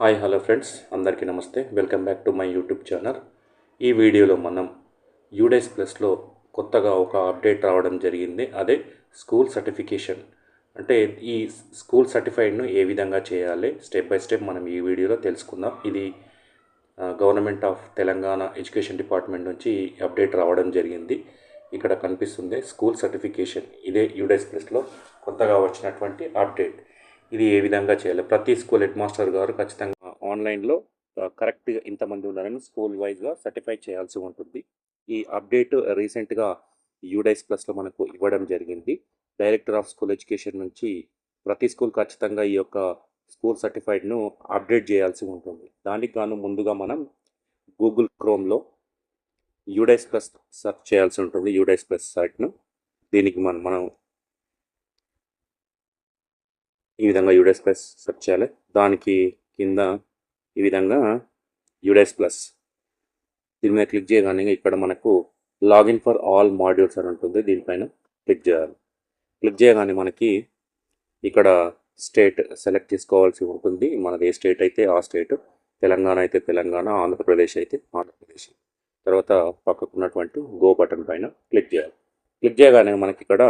Hi hello friends. అందరికీ నమస్తే. Welcome back to my YouTube channel. ఈ వీడియోలో మనం యూడైస్ ప్లస్లో కొత్తగా ఒక అప్డేట్ రావడం జరిగింది. అదే స్కూల్ సర్టిఫికేషన్. అంటే ఈ స్కూల్ సర్టిఫైడ్ను ఏ విధంగా చేయాలి? స్టెప్ బై స్టెప్ మనం ఈ వీడియోలో తెలుసుకుందాం. ఇది government of Telangana education department నుంచి అప్డేట్ రావడం జరిగింది. ఇక్కడ కనిపిస్తుంది స్కూల్ సర్టిఫికేషన్. ఇదే యూడైస్ ప్లస్లో కొత్తగా వచ్చినటువంటి అప్డేట్. ఇది ఏ విధంగా చేయాలి? ప్రతి స్కూల్ హెడ్ మాస్టర్ గారు ఖచ్చితంగా ఆన్లైన్లో కరెక్ట్గా ఇంతమంది ఉన్నారని స్కూల్ వైజ్గా సర్టిఫై చేయాల్సి ఉంటుంది. ఈ అప్డేట్ రీసెంట్గా యూడైస్ ప్లస్లో మనకు ఇవ్వడం జరిగింది. డైరెక్టర్ ఆఫ్ స్కూల్ ఎడ్యుకేషన్ నుంచి ప్రతి స్కూల్ ఖచ్చితంగా ఈ యొక్క స్కూల్ సర్టిఫైడ్ను అప్డేట్ చేయాల్సి ఉంటుంది. దానికి గాను ముందుగా మనం గూగుల్ క్రోమ్లో యూడైస్ ప్లస్ సెర్చ్ చేయాల్సి ఉంటుంది. యూడైస్ ప్లస్ సైట్ను దీనికి మనం మనం ఈ విధంగా యుడెస్ ప్లస్ సెర్చ్ చేయాలి. దానికి కింద ఈ విధంగా యూడైస్ ప్లస్ దీని మీద క్లిక్ చేయగానే ఇక్కడ మనకు లాగిన్ ఫర్ ఆల్ మాడ్యూల్స్ అని ఉంటుంది. దీనిపైన క్లిక్ చేయాలి. క్లిక్ చేయగానే మనకి ఇక్కడ స్టేట్ సెలెక్ట్ చేసుకోవాల్సి ఉంటుంది. మనది ఏ స్టేట్ అయితే ఆ స్టేట్ తెలంగాణ అయితే తెలంగాణ ఆంధ్రప్రదేశ్ అయితే ఆంధ్రప్రదేశ్. తర్వాత పక్కకు ఉన్నటువంటి గో బటన్ పైన క్లిక్ చేయాలి. క్లిక్ చేయగానే మనకి ఇక్కడ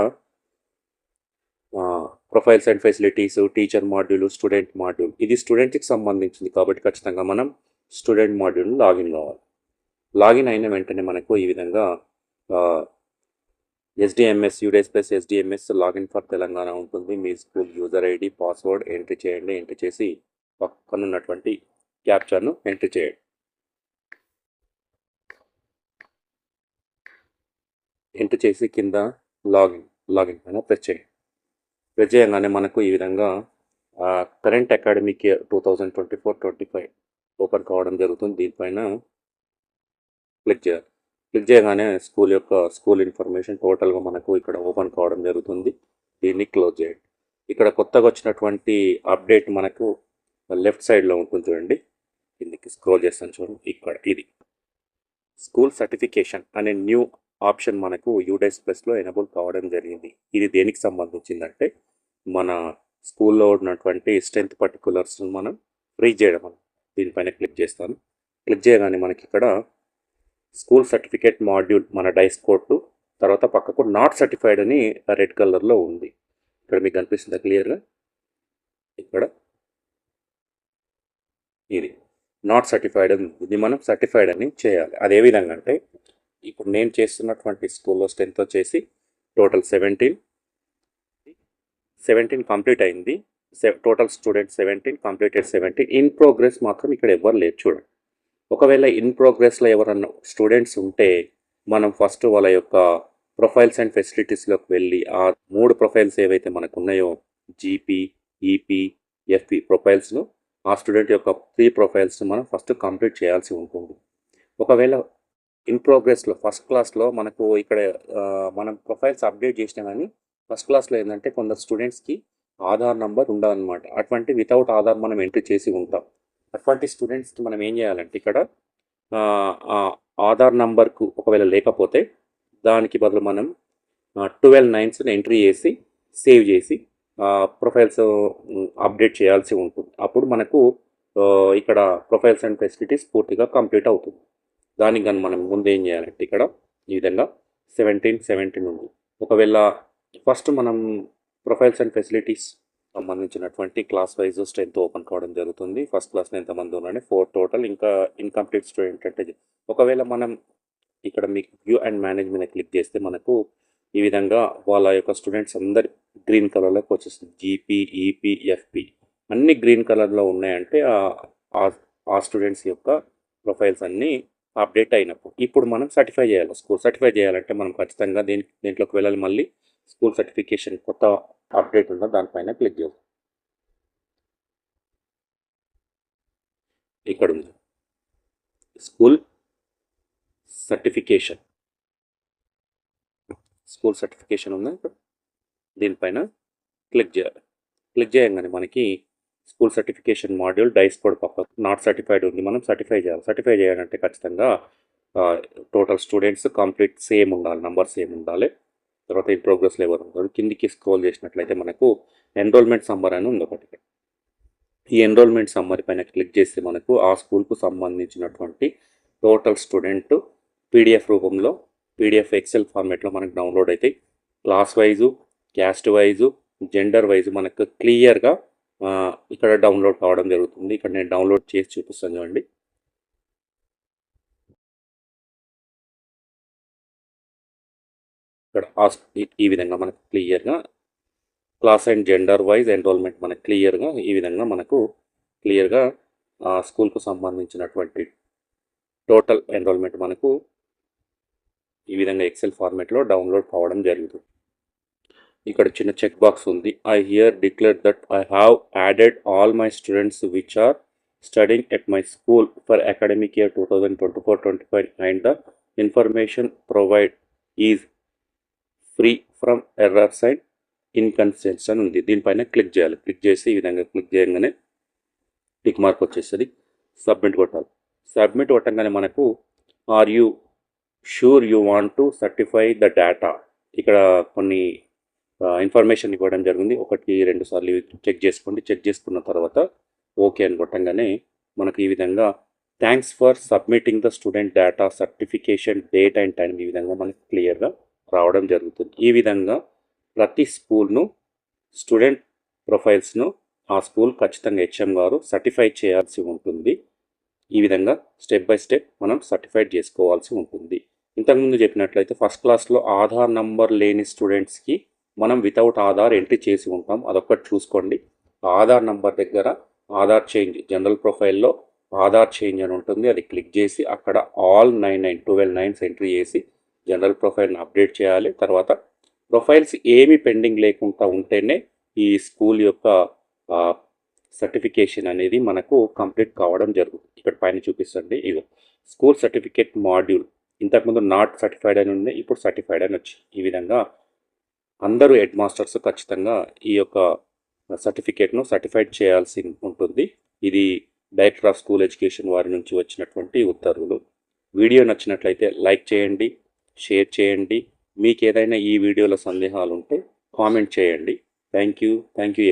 profiles and facilities teacher module student module. ఇది స్టూడెంట్కి సంబంధించింది కాబట్టి ఖచ్చితంగా మనం స్టూడెంట్ మాడ్యూల్ లాగిన్ కావాలి. లాగిన్ అయిన వెంటనే మనకు ఈ విధంగా SDMS UDISE plus SDMS login for Telangana ఉంటుంది. మీ school user ID password entry చేయండి. ఎంట్రీ చేసి పక్కన ఉన్నటువంటి క్యాప్చర్ను ఎంట్రీ చేయండి. ఎంట్రీ చేసి కింద లాగిన్ లాగిన్ పైన ప్రెస్ చేయండి. ప్రెస్ చేయగానే మనకు ఈ విధంగా current academic year two thousand twenty four twenty five open కావడం జరుగుతుంది. దీనిపైన క్లిక్ చేయాలి. క్లిక్ చేయగానే స్కూల్ యొక్క స్కూల్ ఇన్ఫర్మేషన్ టోటల్గా మనకు ఇక్కడ ఓపెన్ కావడం జరుగుతుంది. దీన్ని క్లోజ్ చేయండి. ఇక్కడ కొత్తగా వచ్చినటువంటి అప్డేట్ మనకు లెఫ్ట్ సైడ్లో ఉంటుంది చూడండి. కిందికి స్క్రోల్ చేస్తాను చూడండి. ఇక్కడ ఇది. స్కూల్ సర్టిఫికేషన్ అనే న్యూ ఆప్షన్ మనకు యూడైస్ ప్లస్లో ఎనబుల్ కావడం జరిగింది. ఇది దేనికి సంబంధించిందంటే మన స్కూల్లో ఉన్నటువంటి స్ట్రెంత్ పర్టికులర్స్ మనం ఫ్రీ చేయడం మనం. దీనిపైన క్లిక్ చేస్తాను. క్లిక్ చేయగానే మనకి ఇక్కడ స్కూల్ సర్టిఫికేట్ మాడ్యూల్ మన డైస్ కోడ్ తర్వాత పక్కకు నాట్ సర్టిఫైడ్ అని రెడ్ కలర్లో ఉంది. ఇక్కడ మీకు కనిపిస్తుందా క్లియర్గా? ఇక్కడ. ఇది నాట్ సర్టిఫైడ్ అని ఇది మనం సర్టిఫైడ్ అని చేయాలి. అది ఏ విధంగా అంటే ఇప్పుడు నేను చేస్తున్నటువంటి స్కూల్లో స్ట్రెంత్ వచ్చేసి టోటల్ సెవెంటీన్ సెవెంటీన్ కంప్లీట్ అయింది. Total student seventeen completed seventeen in progress మాత్రం ఇక్కడ ఎవరు లేరు చూడండి. ఒకవేళ ఇన్ ప్రోగ్రెస్లో ఎవరన్నా స్టూడెంట్స్ ఉంటే మనం ఫస్ట్ వాళ్ళ యొక్క ప్రొఫైల్స్ అండ్ ఫెసిలిటీస్లోకి వెళ్ళి ఆ మూడు ప్రొఫైల్స్ ఏవైతే మనకు ఉన్నాయో జీపీ ఈపీ ఎఫ్పి ప్రొఫైల్స్ను ఆ స్టూడెంట్ యొక్క త్రీ ప్రొఫైల్స్ను మనం ఫస్ట్ కంప్లీట్ చేయాల్సి ఉంటుంది. ఒకవేళ ఇన్ ప్రోగ్రెస్లో ఫస్ట్ క్లాస్లో మనకు ఇక్కడ మనం ప్రొఫైల్స్ అప్డేట్ చేసినా కానీ ఫస్ట్ క్లాస్లో ఏంటంటే కొందరు స్టూడెంట్స్కి ఆధార్ నంబర్ ఉండదన్నమాట. అటువంటి వితౌట్ ఆధార్ మనం ఎంట్రీ చేసి ఉంటాం. అటువంటి స్టూడెంట్స్కి మనం ఏం చేయాలంటే ఇక్కడ ఆధార్ నంబర్కు ఒకవేళ లేకపోతే దానికి బదులు మనం ట్వెల్వ్ నైన్స్ని ఎంట్రీ చేసి సేవ్ చేసి ప్రొఫైల్స్ అప్డేట్ చేయాల్సి ఉంటుంది. అప్పుడు మనకు ఇక్కడ ప్రొఫైల్స్ అండ్ ఫెసిలిటీస్ పూర్తిగా కంప్లీట్ అవుతుంది. దానికి కానీ మనం ముందు ఏం చేయాలంటే ఇక్కడ ఈ విధంగా సెవెంటీన్ సెవెంటీన్ ఉంది. ఒకవేళ ఫస్ట్ మనం ప్రొఫైల్స్ అండ్ ఫెసిలిటీస్ సంబంధించినటువంటి క్లాస్ వైజ్ స్ట్రెంత్ ఓపెన్ కావడం జరుగుతుంది. ఫస్ట్ క్లాస్లో ఎంతమంది ఉన్నారని ఫోర్ టోటల్. ఇంకా ఇన్కంప్లీట్ స్టూడెంట్ అంటే ఒకవేళ మనం ఇక్కడ మీకు వ్యూ అండ్ మేనేజ్ మీద క్లిక్ చేస్తే మనకు ఈ విధంగా వాళ్ళ యొక్క స్టూడెంట్స్ అందరి గ్రీన్ కలర్లోకి వచ్చేస్తుంది జీపీ ఈపీ ఎఫ్పి అన్ని గ్రీన్ కలర్లో ఉన్నాయంటే ఆ స్టూడెంట్స్ యొక్క ప్రొఫైల్స్ అన్నీ అప్డేట్ అయినప్పుడు ఇప్పుడు మనం సర్టిఫై చేయాలి. స్కూల్ సర్టిఫై చేయాలంటే మనం ఖచ్చితంగా దీని దీంట్లోకి వెళ్ళాలి? మళ్ళీ స్కూల్ సర్టిఫికేషన్ కొత్త అప్డేట్ ఉన్న దానిపైన క్లిక్ చేయాలి ఇక్కడ ఉంది. School certification. స్కూల్ సర్టిఫికేషన్ ఉంది దీనిపైన క్లిక్ చేయాలి క్లిక్ చేయగానే మనకి school certification module DISE code పక్క నాట్ సర్టిఫైడ్ ఉంది. మనం సర్టిఫై చేయాలి. సర్టిఫై చేయాలంటే ఖచ్చితంగా టోటల్ స్టూడెంట్స్ కంప్లీట్ సేమ్ ఉండాలి. నంబర్ సేమ్ ఉండాలి. తర్వాత ఇన్ ప్రోగ్రెస్ ఎవరు ఉంటారు కిందికి స్క్రోల్ చేసినట్లయితే మనకు ఎన్రోల్మెంట్ సమ్మర్ అని ఉంది ఒకటి ఈ ఎన్రోల్మెంట్ సమ్మర్ పైన క్లిక్ చేస్తే మనకు ఆ స్కూల్కు సంబంధించినటువంటి టోటల్ స్టూడెంట్ పీడిఎఫ్ రూపంలో పీడిఎఫ్ ఎక్సెల్ ఫార్మేట్లో మనకు డౌన్లోడ్ అవుతాయి class wise caste wise gender wise మనకు క్లియర్గా ఇక్కడ డౌన్లోడ్ కావడం జరుగుతుంది. ఇక్కడ నేను డౌన్లోడ్ చేసి చూపిస్తాను చూడండి. ఇక్కడ ఈ- ఈ విధంగా మనకు క్లియర్గా class and gender wise enrollment మనకు క్లియర్గా ఈ విధంగా మనకు క్లియర్గా స్కూల్కు సంబంధించినటువంటి టోటల్ ఎన్రోల్మెంట్ మనకు ఈ విధంగా ఎక్సెల్ ఫార్మేట్లో డౌన్లోడ్ కావడం జరుగుతుంది. ఇక్కడ చిన్న చెక్ బాక్స్ ఉంది. I here declare that I have added all my students which are studying at my school for academic year two thousand twenty four twenty five and the information provide is free from error side inconsistence అని ఉంది. దీనిపైన click చేయాలి. Click చేసి ఈ విధంగా click చేయగానే tick mark వచ్చేస్తుంది. Submit కొట్టాలి. సబ్మిట్ కొట్టంగానే మనకు are you sure you want to certify the data? ఇక్కడ కొన్ని ఇన్ఫర్మేషన్ ఇవ్వడం జరిగింది. ఒకటి రెండు సార్లు చెక్ చేసుకోండి. చెక్ చేసుకున్న తర్వాత ఓకే అని కొట్టంగానే మనకు ఈ విధంగా thanks for submitting the student data certification date and time ఈ విధంగా మనకి క్లియర్గా రావడం జరుగుతుంది. ఈ విధంగా ప్రతి స్కూల్ను స్టూడెంట్ ప్రొఫైల్స్ను ఆ స్కూల్ ఖచ్చితంగా హెచ్ఎం గారు సర్టిఫై చేయాల్సి ఉంటుంది. ఈ విధంగా స్టెప్ బై స్టెప్ మనం సర్టిఫైడ్ చేసుకోవాల్సి ఉంటుంది. ఇంతకుముందు చెప్పినట్లయితే ఫస్ట్ క్లాస్లో ఆధార్ నంబర్ లేని స్టూడెంట్స్కి మనం వితౌట్ ఆధార్ ఎంట్రీ చేసి ఉంటాం. అదొక్కటి చూసుకోండి. ఆధార్ నంబర్ దగ్గర ఆధార్ చేంజ్ జనరల్ ప్రొఫైల్లో ఆధార్ చేంజ్ అని ఉంటుంది. అది క్లిక్ చేసి అక్కడ all nine nine twelve nines entry చేసి జనరల్ ప్రొఫైల్ని అప్డేట్ చేయాలి. తర్వాత ప్రొఫైల్స్ ఏమి పెండింగ్ లేకుండా ఉంటేనే ఈ స్కూల్ యొక్క సర్టిఫికేషన్ అనేది మనకు కంప్లీట్ కావడం జరుగుతుంది. ఇక్కడ పైన చూపిస్తుంది ఇవి స్కూల్ సర్టిఫికేట్ మాడ్యూల్. ఇంతకుముందు నాట్ సర్టిఫైడ్ అని ఉంది ఇప్పుడు సర్టిఫైడ్ అని వచ్చి ఈ విధంగా అందరూ హెడ్ మాస్టర్స్ ఖచ్చితంగా ఈ యొక్క సర్టిఫికేట్ను సర్టిఫైడ్ చేయాల్సి ఉంటుంది. ఇది డైరెక్టర్ ఆఫ్ స్కూల్ ఎడ్యుకేషన్ వారి నుంచి వచ్చినటువంటి ఉత్తర్వులు. వీడియో నచ్చినట్లయితే లైక్ చేయండి. షేర్ చేయండి. మీకు ఏదైనా ఈ వీడియోలో సందేహాలు ఉంటే కామెంట్ చేయండి. Thank you. Thank you